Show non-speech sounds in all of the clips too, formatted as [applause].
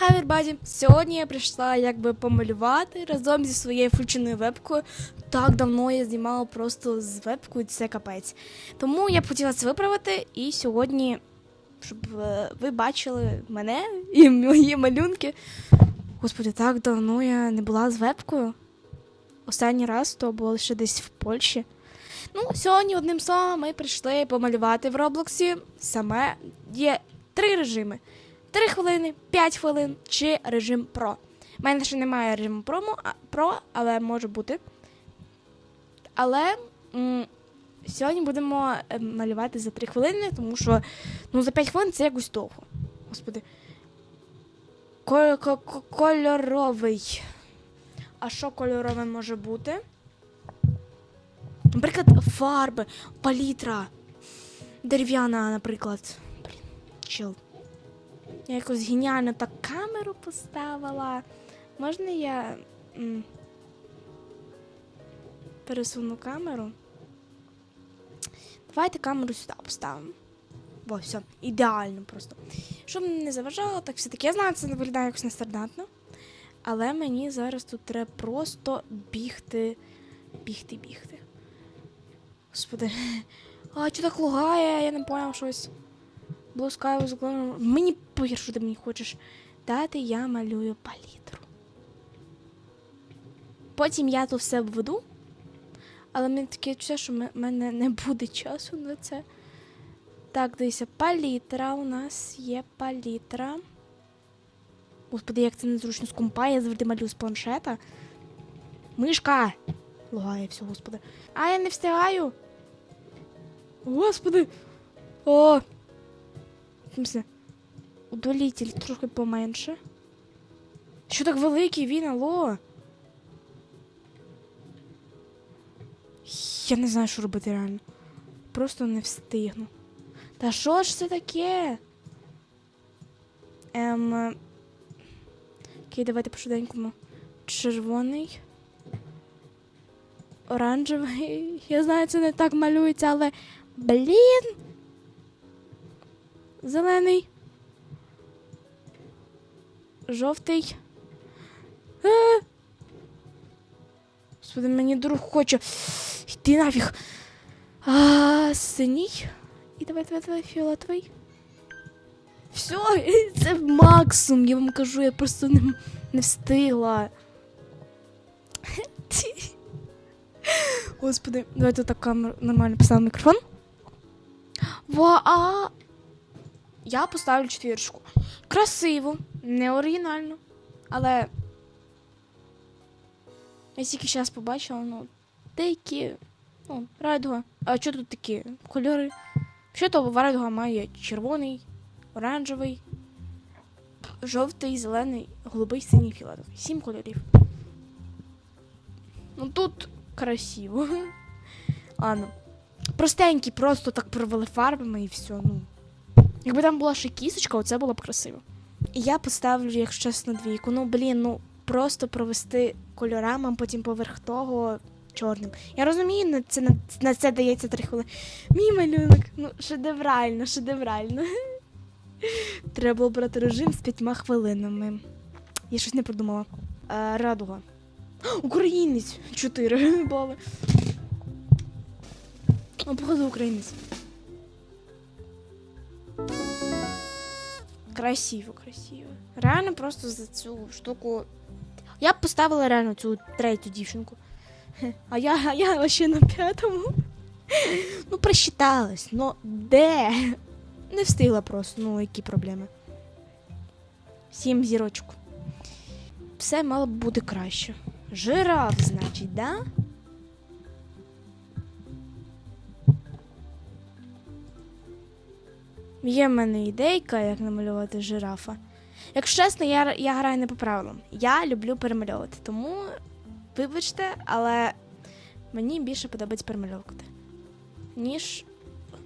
Hi everybody! Сьогодні я прийшла якби помалювати разом зі своєю включеною вебкою. Так давно я знімала просто з вебкою, це капець. Тому я б хотіла це виправити, і сьогодні, щоб е, ви бачили мене і мої малюнки. Господи, так давно я не була з вебкою. Останній раз то було лише десь в Польщі. Ну, сьогодні одним словом ми прийшли помалювати в Роблоксі. Саме є три режими: 3 хвилини, 5 хвилин чи режим Pro. У мене ще немає режиму Pro, але може бути. Але м, сьогодні будемо е, малювати за 3 хвилини, тому що ну, за 5 хвилин це якось довго. Господи. Ко- ко- ко- Кольоровий. А що кольорове може бути? Наприклад, фарби, палітра. Дерев'яна, наприклад. Блін, чил. Я якось геніально так камеру поставила. Можна я м, пересуну камеру? Давайте камеру сюди поставимо. Бо все, ідеально просто. Щоб не заважало, так все-таки. Я знаю, це не виглядає якось нестандартно. Але мені зараз тут треба просто бігти, бігти, бігти. Господи. [laughs] А, що так лагає? Я не поняв щось. Блускаю заклону. Мені похер, що ти мені хочеш дати, я малюю палітру. Потім я тут все введу, але мені таке відчуття, що в мене не буде часу на це. Так, дивися, палітра у нас є палітра. Господи, як це незручно з компа, я завжди малюю з планшета. Мишка! Лагає все, господи. А я не встигаю. Господи. О! Смысле? Удалитель трохи поменше. Що так великий він, алло? Я не знаю, що робити реально. Просто не встигну. Та що ж це таке? Ем. Окей, давайте по швиденькому. Червоний. Оранжевий. [laughs] Я знаю, це не так малюється, але. Блін. Зелений. Жовтий. Е! Господи, мені друг хоче. Йди нафіг. А, синій. І давай, давай, давай, фіолетовий. Все, це максимум, я вам кажу, я просто не, не встигла. Господи, давайте так камеру нормально поставимо мікрофон. Ва, а... Я поставлю четвірочку. Красиво, не оригінально. Але. Я тільки зараз побачила, ну, деякі. Ну, райдуга. А що тут такі кольори? Що то райдуга має червоний, оранжевий, жовтий, зелений, голубий, синій, фіолетовий. Сім кольорів. Ну тут красиво. [laughs] Ладно. Простенький, просто так провели фарбами і все. Ну. Якби там була ще кісочка, оце було б красиво. І я поставлю, якщо чесно, двійку. Ну, блін, ну просто провести кольорами, потім поверх того чорним. Я розумію, на це, на, на це дається три хвилини. Мій малюнок, ну, шедеврально, шедеврально. [laughs] Треба було брати режим з п'ятьма хвилинами. Я щось не придумала. Е, радуга. [gasps] Українець! Чотири [laughs] бали. О, походу, українець. Красиво, красиво. Реально просто за цю штуку. Я б поставила реально цю третю дівчинку. А я, а я ще на п'ятому. Ну, просчиталась. Ну, де? Не встигла просто, ну, які проблеми. Сім зірочку. Все мало б бути краще. Жираф, значить, да? Є в мене ідейка, як намалювати жирафа. Якщо чесно, я, я граю не по правилам. Я люблю перемальовувати, тому вибачте, але мені більше подобається перемальовувати. Ніж.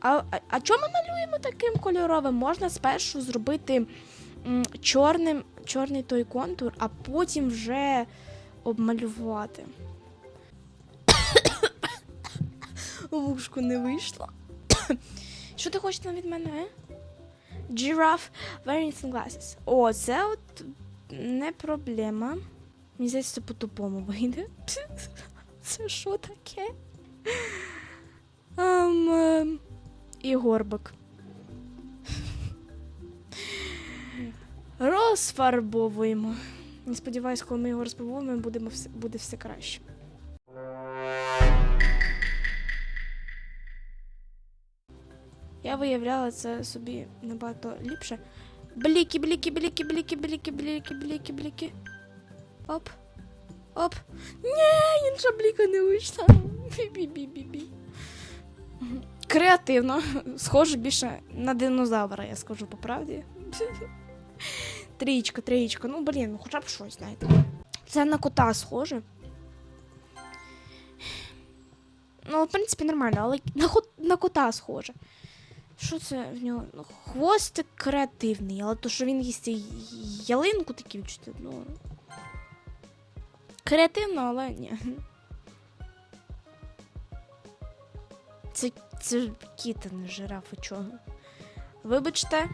А, а, а чому малюємо таким кольоровим? Можна спершу зробити м, чорним, чорний той контур, а потім вже обмалювати. [coughs] Вушку не вийшло. Що ти хочеш від мене? е? Giraffe wearing sunglasses. О, це от не проблема. Мені здається, це по-тупому вийде. [laughs] Це що таке? Ем, ем, і горбик. Розфарбовуємо. Не сподіваюсь, коли ми його розфарбовуємо, буде все краще. Я виявляла це собі набагато ліпше. Бліки, бліки, бліки, бліки, бліки, бліки, бліки, бліки. Оп. Оп. Ні, інша бліка не вийшла. [laughs] Бі-бі-бі-бі-бі. Креативно. Схоже більше на динозавра, я скажу по правді. [laughs] Трієчка, трієчка. Ну, блін, ну хоча б щось, знаєте. Це на кота схоже. Ну, в принципі, нормально, але на, на кота схоже. Що це в нього? Ну, хвостик креативний, але то, що він їсть ялинку такі вчити, ну. Креативно, але ні. Це, це ж кіт, а не жираф, і чого. Вибачте.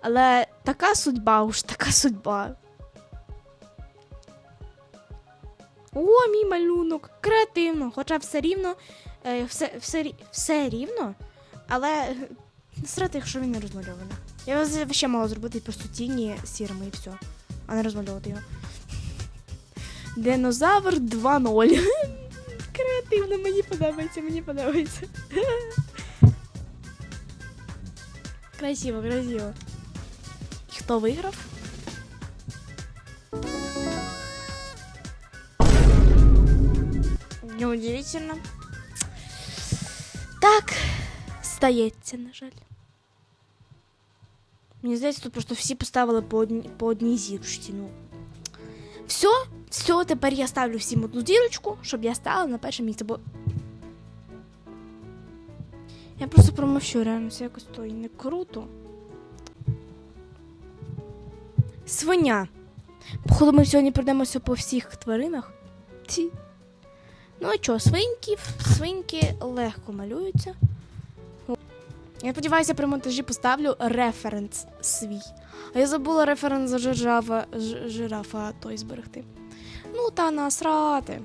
Але така судьба уж, така судьба. О, мій малюнок! Креативно, хоча все рівно, е, все, все, все рівно, але срати, якщо він не розмальований. Я вз- ще мала зробити просто тіні сірими і все, а не розмальовувати його. Динозавр 2.0. [laughs] Креативно, мені подобається, мені подобається. [laughs] Красиво, красиво. Хто виграв? Неудивительно. Стається, на жаль. Мені здається, тут просто всі поставили по одній, по одній зірочці. Ну. Все, все, тепер я ставлю всім одну зірочку, щоб я стала на перше місце, бо. Я просто промовчу, реально, це якось то і не круто. Свиня. Походу, ми сьогодні пройдемося по всіх тваринах. Ті. Ну а що, свиньки, свиньки легко малюються. Я сподіваюся, при монтажі поставлю референс свій. А я забула референс жирафа, жирафа той зберегти. Ну, та насрати.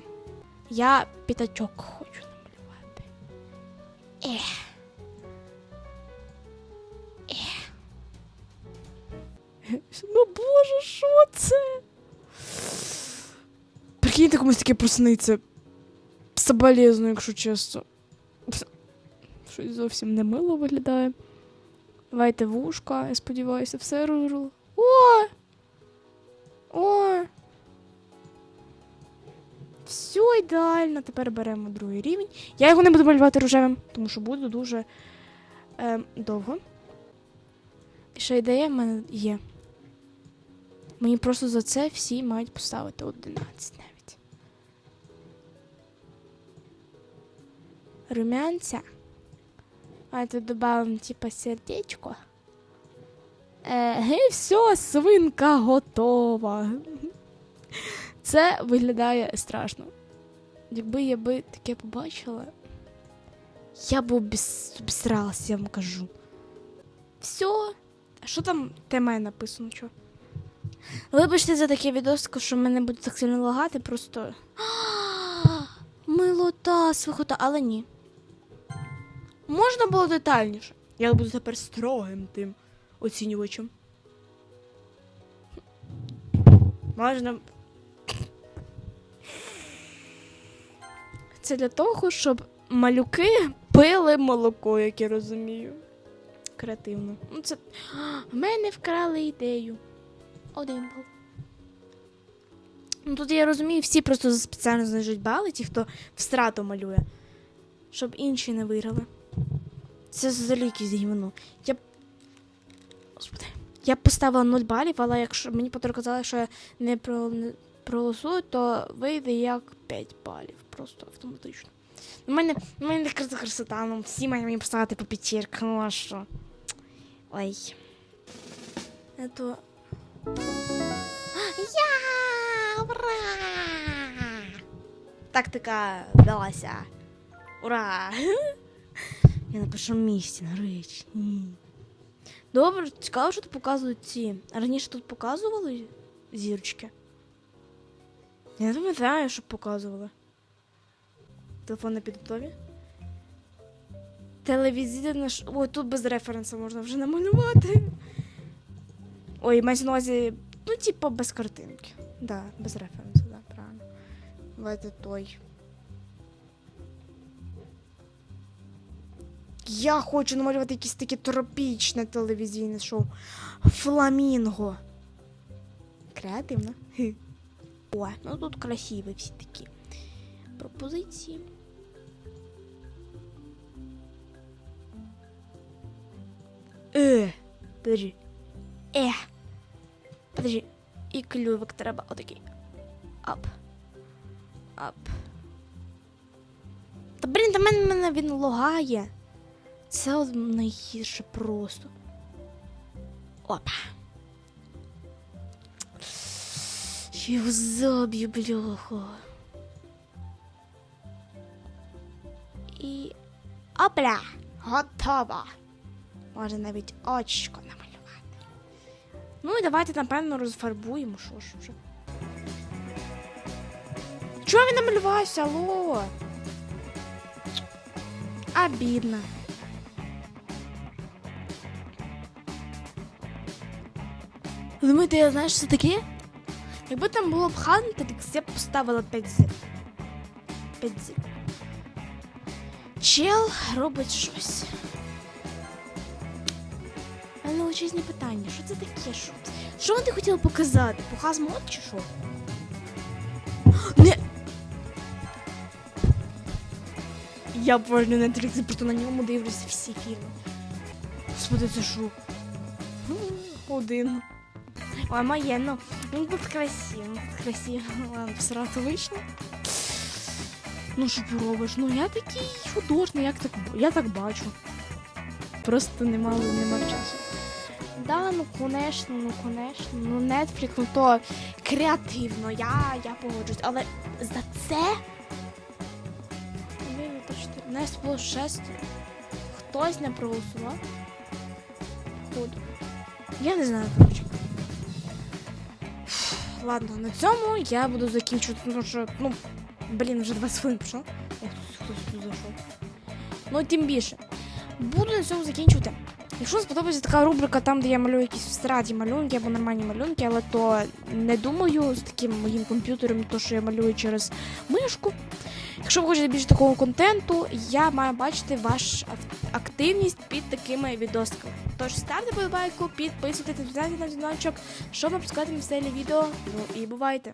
Я п'ятачок хочу намалювати. Ех. Ех. Ну боже, що це? Прикиньте, комусь таке просниться. Соболезную, якщо чесно. Щось зовсім не мило виглядає. Давайте вушка, я сподіваюся, все розруло. О! О! Все ідеально. Тепер беремо другий рівень. Я його не буду малювати рожевим, тому що буду дуже е, довго. І ще ідея в мене є. Мені просто за це всі мають поставити 11 навіть. Румянця. А тут добавим типа сердечко. Е, і все, свинка готова. Це виглядає страшно. Якби я би таке побачила, я б обіс- обісралася, я вам кажу. Все. А що там тема написано? Що? Вибачте за таке відео, що мене буде так сильно лагати, просто. [gasps] Милота, свихота, але ні. Можна було детальніше. Я буду тепер строгим тим оцінювачем. Можна. Це для того, щоб малюки пили молоко, як я розумію. Креативно. Ну, це. [gasps] В мене вкрали ідею. Один бал. Ну тут я розумію, всі просто спеціально знижують бали, ті, хто в страту малює, щоб інші не виграли. Це взагалі якесь гівно. Я. Господи. Я поставила 0 балів, але якщо мені казали, що я не, проголосую, то вийде як 5 балів. Просто автоматично. У мене, у мене красота, ну всі мають мені поставити по п'ятірку, ну а що? Ой. Это... Я! Ура! Тактика вдалася. Ура! Я на першому місці. Ні. Добре, цікаво, що тут показують ці. Раніше тут показували зірочки. Я не пам'ятаю, що показували. Телефон на підготові. Телевізійне ш... Ой, тут без референсу можна вже намалювати. Ой, мається на увазі, ну, типу, без картинки. Да, без референсу, да, правильно. Давайте той. Я хочу намалювати якесь таке тропічне телевізійне шоу. Фламінго. Креативно. О, ну тут красиві всі такі пропозиції. Е, подожди. Е. Подожди. І клювик треба отакий. Ап. Ап. Та блін, та мене, він логає. Це найгірше просто. Опа. Я його заб'ю, бляха. І. Опля! Готово! Може навіть очко намалювати. Ну і давайте, напевно, розфарбуємо, що ж вже. Чого він намалювався, алло? Обідно. Думаєте, я знаю, що це таке? Якби там було б ханти, так я б поставила 5 зір. 5 зір. Чел робить щось. Але величезні питання, що це таке? Що, що вони хотіли показати? Показ мод чи що? Не. Я обожнюю Netflix, просто на ньому дивлюся всі фільми. Господи, це що? Ну, Один. Ой, моє, ну, красиво, ну, тут красиво. Ладно, сразу вийшло. Ну що поробиш? Ну я такий художник, як так, я так бачу. Просто нема, нема часу. Да, ну конечно, ну конечно. Ну Netflix, ну то креативно, я, я погоджусь. Але за це. Три. Нас було шестеро. Хтось не проголосував. Я не знаю. Ладно, на цьому я буду закінчувати, тому що, ну, блін, вже 20 хвилин пішло. Ох, хтось тут зайшов. Ну, тим більше. Буду на цьому закінчувати. Якщо сподобається така рубрика, там, де я малюю якісь страді малюнки або нормальні малюнки, але то не думаю з таким моїм комп'ютером, то що я малюю через мишку. Якщо ви хочете більше такого контенту, я маю бачити вашу активність під такими відосками. Тож ставте подобайку, підписуйтесь, на дзвіночок, щоб не пропускати місцеві відео. Ну і бувайте!